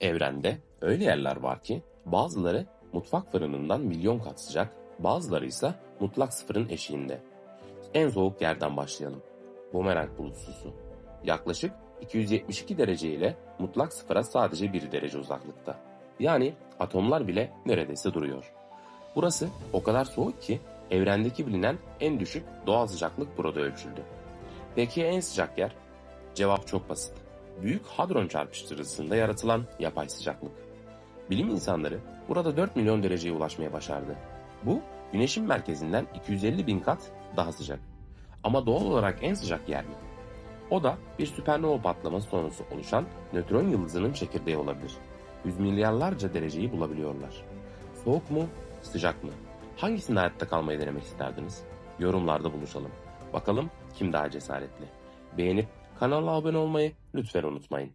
Evrende öyle yerler var ki bazıları mutfak fırınından milyon kat sıcak, bazıları ise mutlak sıfırın eşiğinde. En soğuk yerden başlayalım. Bumerang bulutsusu. Yaklaşık 272 derece ile mutlak sıfıra sadece 1 derece uzaklıkta. Yani atomlar bile neredeyse duruyor. Burası o kadar soğuk ki evrendeki bilinen en düşük doğal sıcaklık burada ölçüldü. Peki en sıcak yer? Cevap çok basit. Büyük hadron çarpıştırıcısında yaratılan yapay sıcaklık. Bilim insanları burada 4 milyon dereceye ulaşmaya başardı. Bu güneşin merkezinden 250 bin kat daha sıcak. Ama doğal olarak en sıcak yer mi? O da bir süpernova patlaması sonrası oluşan nötron yıldızının çekirdeği olabilir. Yüz milyarlarca dereceyi bulabiliyorlar. Soğuk mu, sıcak mı? Hangisinde hayatta kalmayı denemek isterdiniz? Yorumlarda buluşalım. Bakalım kim daha cesaretli. Beğenip kanala abone olmayı lütfen unutmayın.